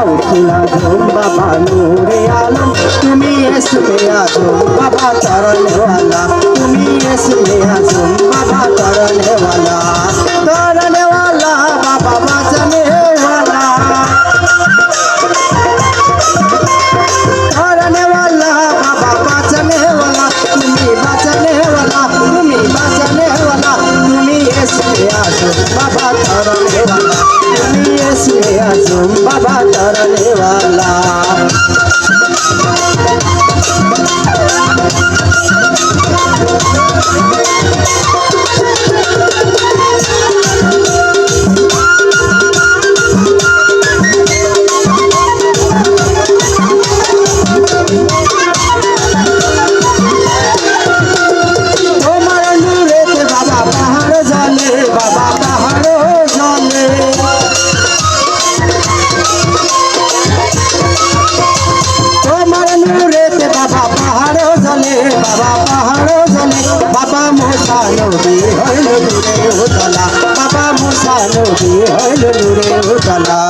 গাউসুল ধুম বাবা নূরে আলম। তুমি এসমে আজম বাবা তরণওয়ালা তুমি এসমে আজম বাবা তরণওয়ালা बाबा तरने वाला নদী হইল নূরে উতলা। বাবা মোসা নদী হইল নূরে উতলা।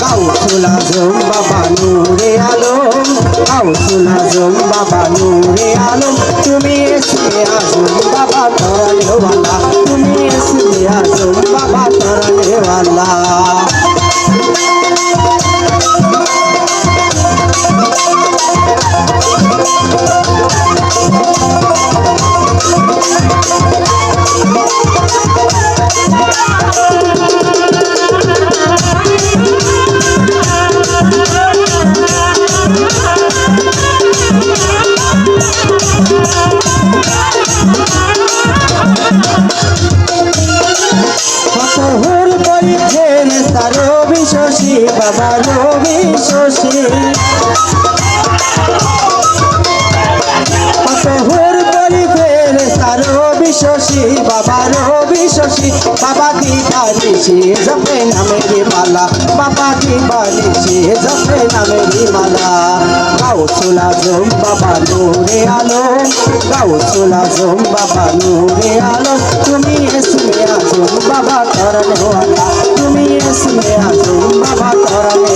কাউসুলা জম বাবা নূরে আলম বাবা রবি শশী। রবি শশী, বাবা রবি শশী। বাবা কি বালিছি জপে নামে রে মালা, বাবা কি বালিছি জপে নামে রে মালা। গাউসুলা জম, বাবা নূরে আলো। বাবা নূরে আলো। তুমি এসমে আজম বাবা করনে वाला তুমি এসে আসো বাবা করনে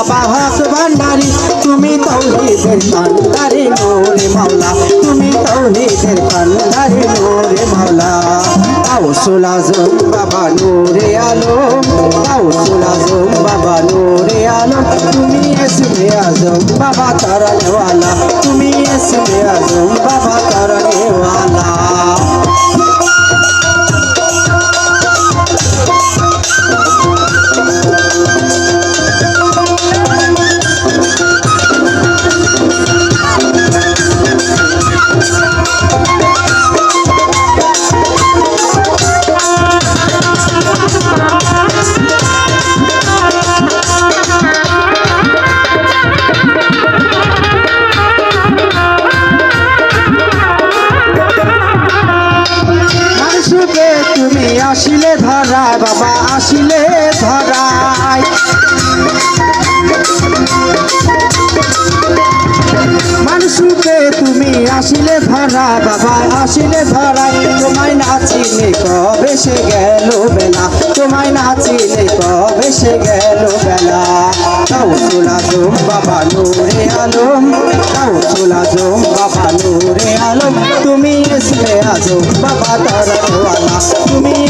ভান্ডারি হক ভান্ডারি তুমি তৌহিদের কান্ডারি মোরে মাওলা। তুমি তৌহিদের কান্ডারি মোরে মাওলা। গাউসুল আজম বাবা নূরে আলম। গাউসুল আজম বাবা নূরে আলম। তুমি এসমে আজম বাবা তারানেওয়ালা তুমি এসমে আজম বাবা আসিলে ধরায়, বাবা আসিলে ধরায়। মানুষকে তুমি আসিলে ধরা বাবা আসিলে ধরায়। তোমায় নাচিলে কবে সে গেল বেলা, তোমায় নাচিলে কবে সে গেল বেলা। কাউসুল আজম বাবা নূরে আলম। কাউসুল আজম বাবা নূরে আলম। তুমি এসমে আজম বাবা